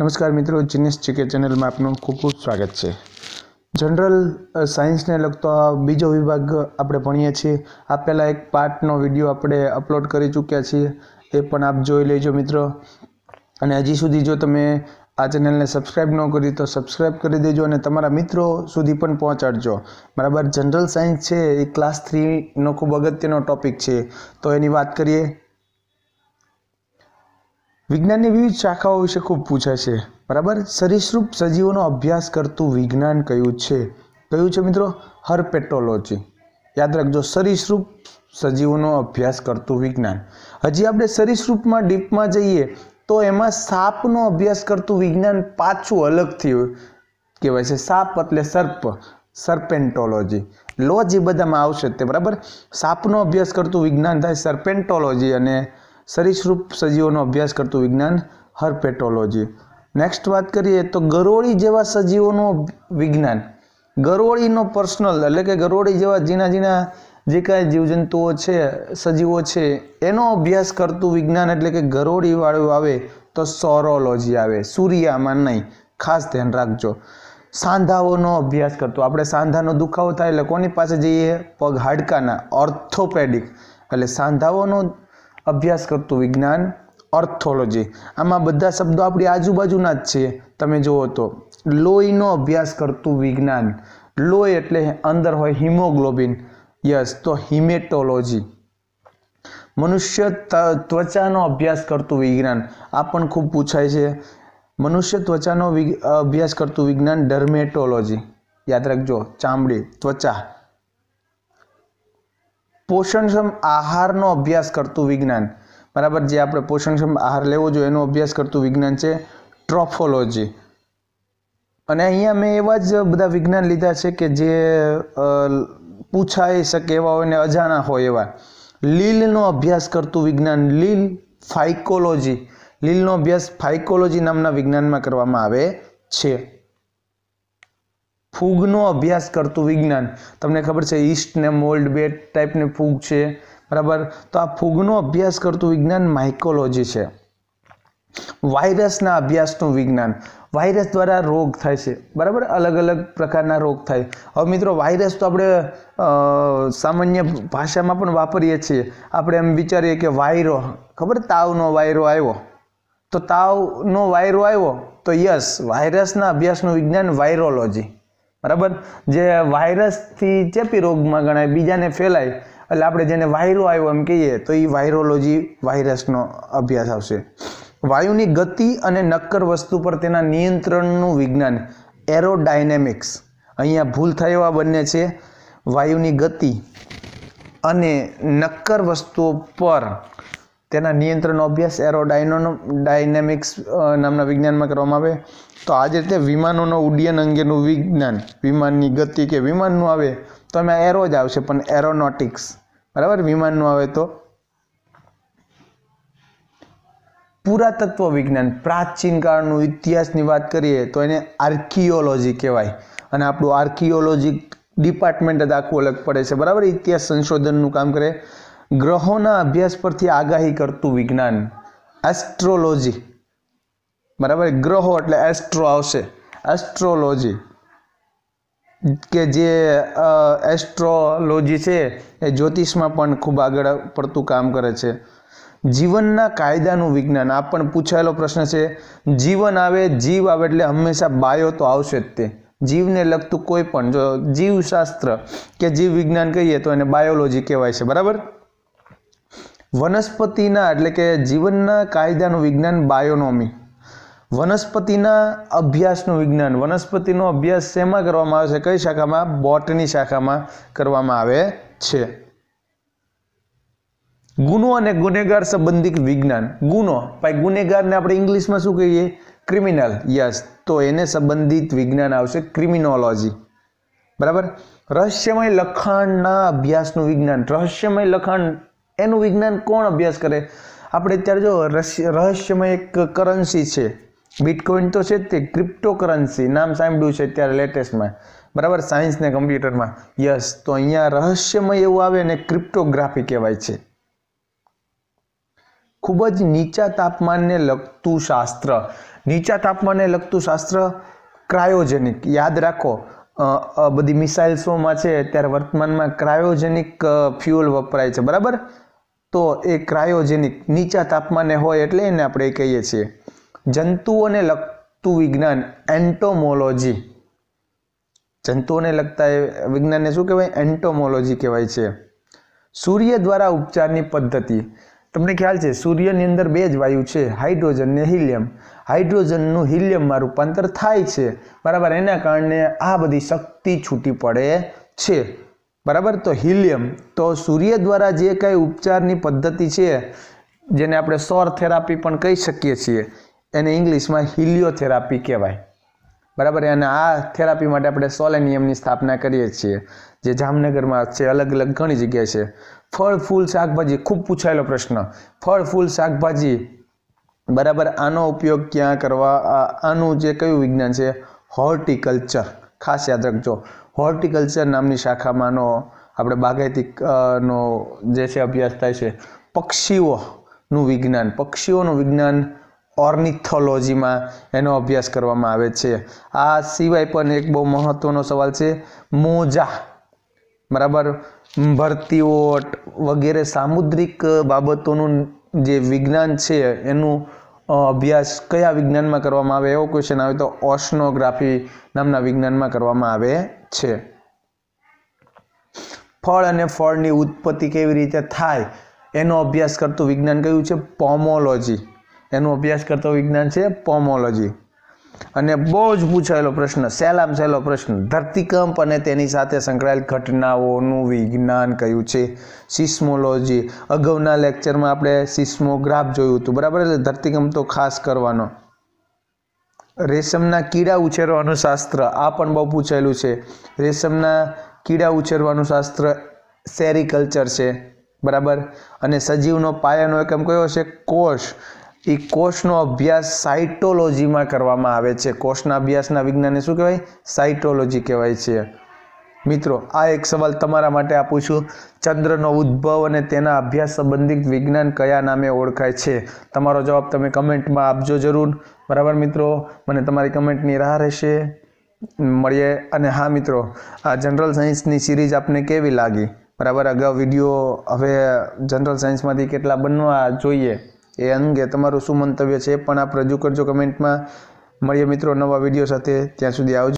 નમસ્કાર મિત્રો જીનેસ જીકે ચેનલમાં આપનું ખૂબ ખૂબ સ્વાગત છે. જનરલ સાયન્સને લગતો બીજો વિભાગ આપણે ભણીએ છીએ. આ પહેલાં એક પાર્ટનો વીડિયો આપણે અપલોડ કરી ચૂક્યા છીએ. એ પણ આપ જોઈ લેજો મિત્રો. અને હજી સુધી જો તમે આ ચેનલને સબસ્ક્રાઈબ ન કરી તો સબસ્ક્રાઈબ કરી દેજો અને તમારા મિત્રો સુધી પણ પહોંચાડજો. બરાબર, જનરલ સાયન્સ છે એ ક્લાસ થ્રીનો ખૂબ અગત્યનો ટોપિક છે. તો એની વાત કરીએ. વિજ્ઞાનની વિવિધ શાખાઓ વિશે ખૂબ પૂછાય છે. બરાબર? સરીસૃપ સજીવોનો અભ્યાસ કરતું વિજ્ઞાન કયું છે? કયું છે મિત્રો? હર્પેટોલોજી. યાદ રાખજો, સરીસૃપ સજીવોનો અભ્યાસ કરતું વિજ્ઞાન. હજી આપણે સરીસૃપમાં, ડીપમાં જઈએ, તો એમાં સાપનો અભ્યાસ કરતું વિજ્ઞાન પાછું અલગથી કહેવાય છે. સાપ એટલે સર્પ, સર્પેન્ટોલોજી. લોજી બધામાં આવશે તે, બરાબર? સાપનો અભ્યાસ કરતું વિજ્ઞાન થાય સર્પેન્ટોલોજી અને સરીસૃપ સજીવોનો અભ્યાસ કરતું વિજ્ઞાન હર્પેટોલોજી. નેક્સ્ટ વાત કરીએ તો ગરોળી જેવા સજીવોનું વિજ્ઞાન. ગરોળીનો પર્સનલ એટલે કે ગરોળી જેવા ઝીણા ઝીણા જે કાંઈ જીવજંતુઓ છે, સજીવો છે, એનો અભ્યાસ કરતું વિજ્ઞાન એટલે કે ગરોળીવાળું આવે તો સોરોલોજી આવે. સૂર્યામાં નહીં. ખાસ ધ્યાન રાખજો. સાંધાઓનો અભ્યાસ કરતો. આપણે સાંધાનો દુખાવો થાય એટલે કોની પાસે જઈએ? પગ હાડકાના. ઓર્થોપેડિક એટલે સાંધાઓનો અભ્યાસ કરતું વિજ્ઞાન ઓર્થોલોજી આમાં બધા શબ્દો આપણી આજુબાજુના જ છે. તમે જુઓ તો, લોહીનો અભ્યાસ કરતું વિજ્ઞાન. લોહી એટલે અંદર હોય હિમોગ્લોબિન. યસ, તો હિમેટોલોજી. મનુષ્ય ત્વચાનો અભ્યાસ કરતું વિજ્ઞાન. આ પણ ખૂબ પૂછાય છે. મનુષ્ય ત્વચાનો અભ્યાસ કરતું વિજ્ઞાન ડર્મેટોલોજી. યાદ રાખજો, ચામડી, ત્વચા. પોષણક્ષમ આહારનો અભ્યાસ કરતું વિજ્ઞાન. બરાબર, જે આપણે પોષણક્ષમ આહાર લેવો જોઈએ, એનો અભ્યાસ કરતું વિજ્ઞાન છે ટ્રોફોલોજી. અને અહીંયા મેં એવા જ બધા વિજ્ઞાન લીધા છે કે જે પૂછાઈ શકે એવા હોય ને અજાણા હોય એવા. લીલનો અભ્યાસ કરતું વિજ્ઞાન, લીલ ફાઇકોલોજી. લીલનો અભ્યાસ ફાઇકોલોજી નામના વિજ્ઞાનમાં કરવામાં આવે છે. ફૂગનો અભ્યાસ કરતું વિજ્ઞાન. તમને ખબર છે, ઈસ્ટ ને મોલ્ડ બે ટાઈપની ફૂગ છે, બરાબર? તો આ ફૂગનો અભ્યાસ કરતું વિજ્ઞાન માઇકોલોજી છે. વાયરસના અભ્યાસનું વિજ્ઞાન. વાયરસ દ્વારા રોગ થાય છે, બરાબર? અલગ અલગ પ્રકારના રોગ થાય. હવે મિત્રો, વાયરસ તો આપણે સામાન્ય ભાષામાં પણ વાપરીએ છીએ. આપણે એમ વિચારીએ કે વાયરો, ખબર? તાવનો વાયરો આવ્યો. તો તાવનો વાયરો આવ્યો, તો યસ, વાયરસના અભ્યાસનું વિજ્ઞાન વાયરોલોજી. બરાબર? જે વાયરસથી ચેપી રોગમાં ગણાય, બીજાને ફેલાય, એટલે આપણે જેને વાયરો આવ્યો એમ કહીએ, તો એ વાયરોલોજી વાયરસનો અભ્યાસ આવશે. વાયુની ગતિ અને નક્કર વસ્તુ પર તેના નિયંત્રણનું વિજ્ઞાન, એરોડાયનેમિક્સ. અહીંયા ભૂલ થાય એવા બંને છે. વાયુની ગતિ અને નક્કર વસ્તુઓ પર તેના નિયંત્રણનો અભ્યાસ એરોડાયનો, ડાયનેમિક્સ નામના વિજ્ઞાનમાં કરવામાં આવે. તો આ જ રીતે વિમાનોનો ઉડ્ડયન અંગેનું વિજ્ઞાન, વિમાનની ગતિ કે વિમાનનું આવે, તો એમાં એરો જ આવશે, પણ એરોનોટિક્સ બરાબર? વિમાનનું આવે તો? પુરાતત્વ વિજ્ઞાન, પ્રાચીન કાળનું ઇતિહાસની વાત કરીએ, તો એને આર્કિયોલોજી કહેવાય. અને આપણું આર્કિયોલોજી ડિપાર્ટમેન્ટ જ આખું અલગ પડે છે. બરાબર? ઇતિહાસ સંશોધનનું કામ કરે. ગ્રહોના અભ્યાસ પરથી આગાહી કરતું વિજ્ઞાન એસ્ટ્રોલોજી બરાબર? ગ્રહો એટલે એસ્ટ્રો આવશે. એસ્ટ્રોલોજી. કે જે એસ્ટ્રોલોજી છે એ જ્યોતિષમાં પણ ખૂબ આગળ પડતું કામ કરે છે. જીવનના કાયદાનું વિજ્ઞાન. આ પણ પૂછાયેલો પ્રશ્ન છે. જીવન આવે, જીવ આવે એટલે હંમેશા બાયો તો આવશે જ તે. જીવને લગતું કોઈ પણ, જો જીવશાસ્ત્ર કે જીવ વિજ્ઞાન કહીએ તો એને બાયોલોજી કહેવાય છે. બરાબર? વનસ્પતિના એટલે કે જીવનના કાયદાનું વિજ્ઞાન બાયોનોમી. વનસ્પતિના અભ્યાસનું વિજ્ઞાન. વનસ્પતિનો અભ્યાસ શેમાં કરવામાં આવે છે? કઈ શાખામાં? બોટની શાખામાં કરવામાં આવે છે. ગુનો અને ગુનેગાર સંબંધિત વિજ્ઞાન. ગુનો. ભાઈ, ગુનેગારને આપણે ઇંગ્લિશમાં શું કહીએ? ક્રિમિનલ. યસ. તો એને સંબંધિત વિજ્ઞાન આવશે ક્રિમિનોલોજી. બરાબર? રહસ્યમય લખાણના અભ્યાસનું વિજ્ઞાન. રહસ્યમય લખાણ, એનું વિજ્ઞાન કોણ અભ્યાસ કરે? આપણે અત્યારે જો રહસ્ય રહસ્યમય એક કરન્સી છે. બિટકોઇન તો છે તે ક્રિપ્ટોકરન્સી નામ સાંભળ્યું છે અત્યારે લેટેસ્ટમાં બરાબર? સાયન્સ ને કમ્પ્યુટરમાં યસ તો અહીંયા રહસ્યમય એવું આવે ને ક્રિપ્ટોગ્રાફી કહેવાય છે. ખૂબ જ નીચા તાપમાનને લગતું શાસ્ત્ર. નીચા તાપમાનને લગતું શાસ્ત્ર ક્રાયોજેનિક યાદ રાખો બધી મિસાઇલ્સોમાં છે ત્યારે વર્તમાનમાં ક્રાયોજેનિક ફ્યુઅલ વપરાય છે. બરાબર? તો એ ક્રાયોજેનિક નીચા તાપમાને હોય એટલે એને આપણે કહીએ છીએ. જંતુઓને લગતું વિજ્ઞાન એન્ટોમોલોજી જંતુઓને લગતા એ વિજ્ઞાનને શું કહેવાય? એન્ટોમોલોજી કહેવાય છે. સૂર્ય દ્વારા ઉપચારની પદ્ધતિ. તમને ખ્યાલ છે, સૂર્યની અંદર બે જ વાયુ છે, હાઇડ્રોજન ને હિલિયમ. હાઇડ્રોજનનું હિલિયમમાં રૂપાંતર થાય છે. બરાબર, એના કારણે આ બધી શક્તિ છૂટી પડે છે. બરાબર, તો હિલિયમ, તો સૂર્ય દ્વારા જે કાંઈ ઉપચારની પદ્ધતિ છે, જેને આપણે સૌર થેરાપી પણ કહી શકીએ છીએ એને ઇંગ્લિશમાં હિલિયોથેરાપી કહેવાય. બરાબર? અને આ થેરાપી માટે આપણે સોલેનિયમની સ્થાપના કરીએ છીએ, જે જામનગરમાં છે, અલગ અલગ ઘણી જગ્યાએ છે. ફળ, ફૂલ, શાકભાજી, ખૂબ પૂછાયેલો પ્રશ્ન. ફળ, ફૂલ, શાકભાજી, બરાબર? આનો ઉપયોગ ક્યાં કરવા? આનું જે કયું વિજ્ઞાન છે? હોર્ટિકલ્ચર. ખાસ યાદ રાખજો. હોર્ટિકલ્ચર નામની શાખામાંનો આપણે બાગાયતી નો જે છે, અભ્યાસ થાય છે. પક્ષીઓનું વિજ્ઞાન. પક્ષીઓનું વિજ્ઞાન ઓર્નિથોલોજીમાં એનો અભ્યાસ કરવામાં આવે છે. આ સિવાય પણ એક બહુ મહત્વનો સવાલ છે, મોજા. બરાબર? ભરતીઓટ વગેરે સામુદ્રિક બાબતોનું જે વિજ્ઞાન છે, એનું અભ્યાસ કયા વિજ્ઞાનમાં કરવામાં આવે? એવો ક્વેશ્ચન આવે તો ઓશનોગ્રાફી નામના વિજ્ઞાનમાં કરવામાં આવે છે. ફળ અને ફળની ઉત્પત્તિ કેવી રીતે થાય? એનો અભ્યાસ કરતું વિજ્ઞાન કયું છે? પોમોલોજી. એનો અભ્યાસ કરતો વિજ્ઞાન છે પોમોલોજી. અને બહુ જ પૂછાયેલો પ્રશ્ન, સહેલામ સહેલો પ્રશ્ન, ધરતીકંપ અને તેની સાથે સંકળાયેલ ઘટનાઓનું વિજ્ઞાન કયું છે? સિસ્મોલોજી. અગાઉના લેક્ચરમાં આપણે સિસ્મોગ્રાફ જોયું હતું, બરાબર? એટલે ધરતીકંપ તો ખાસ કરવાનો. રેશમના કીડા ઉછેરવાનું શાસ્ત્ર, આ પણ બહુ પૂછાયેલું છે. રેશમના કીડા ઉછેરવાનું શાસ્ત્ર સેરિકલ્ચર છે, બરાબર? અને સજીવનો પાયાનો એકમ કયો છે કોષ. એ કોષનો અભ્યાસ સાયટોલોજીમાં કરવામાં આવે છે. કોષના અભ્યાસના વિજ્ઞાનને શું કહેવાય? સાયટોલોજી કહેવાય છે. મિત્રો, આ એક સવાલ તમારા માટે આપું છું. ચંદ્રનો ઉદ્ભવ અને તેના અભ્યાસ સંબંધિત વિજ્ઞાન કયા નામે ઓળખાય છે? તમારો જવાબ તમે કમેન્ટમાં આપજો જરૂર. બરાબર મિત્રો? મને તમારી કમેન્ટની રાહ રહેશે. મળીએ. અને હા મિત્રો, આ જનરલ સાયન્સની સિરીઝ આપને કેવી લાગી? બરાબર, અગાઉ વીડિયો હવે જનરલ સાયન્સમાંથી કેટલા બનવા જોઈએ? એ અંગે તમારું શું મંતવ્ય છે પણ આપ રજૂ કરજો કમેન્ટમાં. મળીએ મિત્રો નવા વીડિયો સાથે. ત્યાં સુધી આવજો.